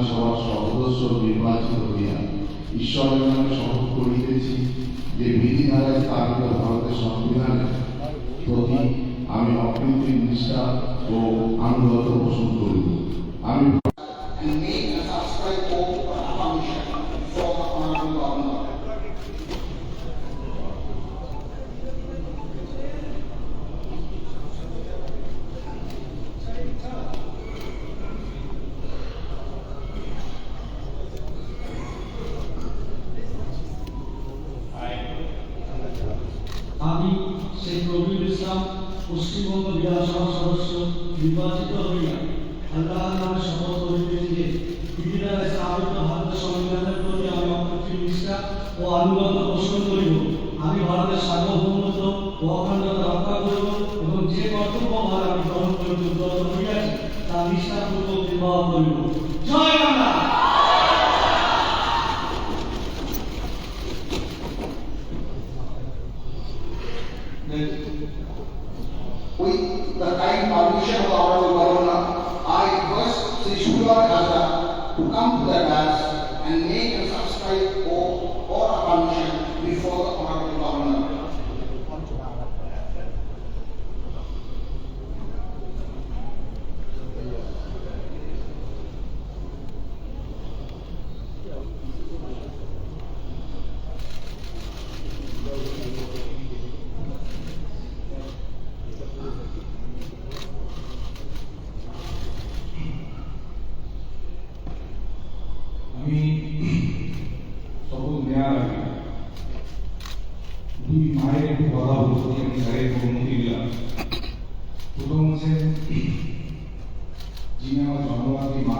বিধানসভার সদস্য নির্বাচিত হইয়া ঈশ্বরের নামে শপথ করিতেছি যে বিধি ধারায় স্থাপিত ভারতের সংবিধানের প্রতি আমি অকৃত্রিম নিষ্ঠা ও আনুগত পোষণ করিব। আমি আমি সেই রবিউল ইসলাম পশ্চিমবঙ্গ বিধানসভা সদস্য নির্বাচিত হইয়া আল্লাহর নামে শপথ করিতেছি যে বিধিদ্বারা স্থাপিত ভারতের সংবিধানের প্রতি আমি অকৃত্রিম নিষ্ঠা ও আনুগত্য পোষণ করিব। আমি ভারতের সার্বভৌমত্ব ও অখণ্ডতা রক্ষা করিব এবং যে কর্তব্য ভার আমি গ্রহণ উদ্যত হইয়াছি তা নিষ্ঠাপূর্বক নির্বাহ করিব। With the kind permission of our governor, I request Sri Shulwar Khazda to come to the dais and make and subscribe all or affirmation before আমি শপথ নেওয়ার আগে দুই মায়ের একটু কথা বলছি, আমি স্যারের অনুমতি দিলাম। প্রথম হচ্ছে, যিনি আমার জন্মদাত্রী মা,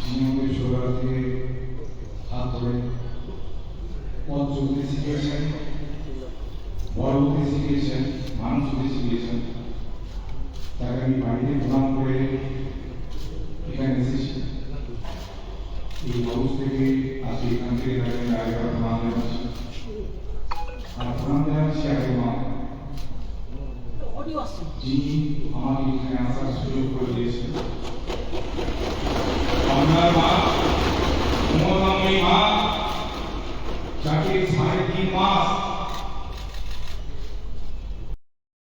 যিনি আমাকে ছোটবেলা থেকে হাত ধরে পথ চলতে শিখিয়েছেন, বড় হতে শিখিয়েছেন, মানুষ হতে শিখিয়েছেন, তাকে আমি বাড়িতে প্রণাম করে এখানে এসেছি এই হাউস থেকে আজকে এখান থেকে তাকে আমি আরেকবার প্রণাম জানাচ্ছি আর প্রণাম জানাচ্ছি আগে মা। যিনি আমাকে এখানে আসার সুযোগ করে দিয়েছেন। আপনার মা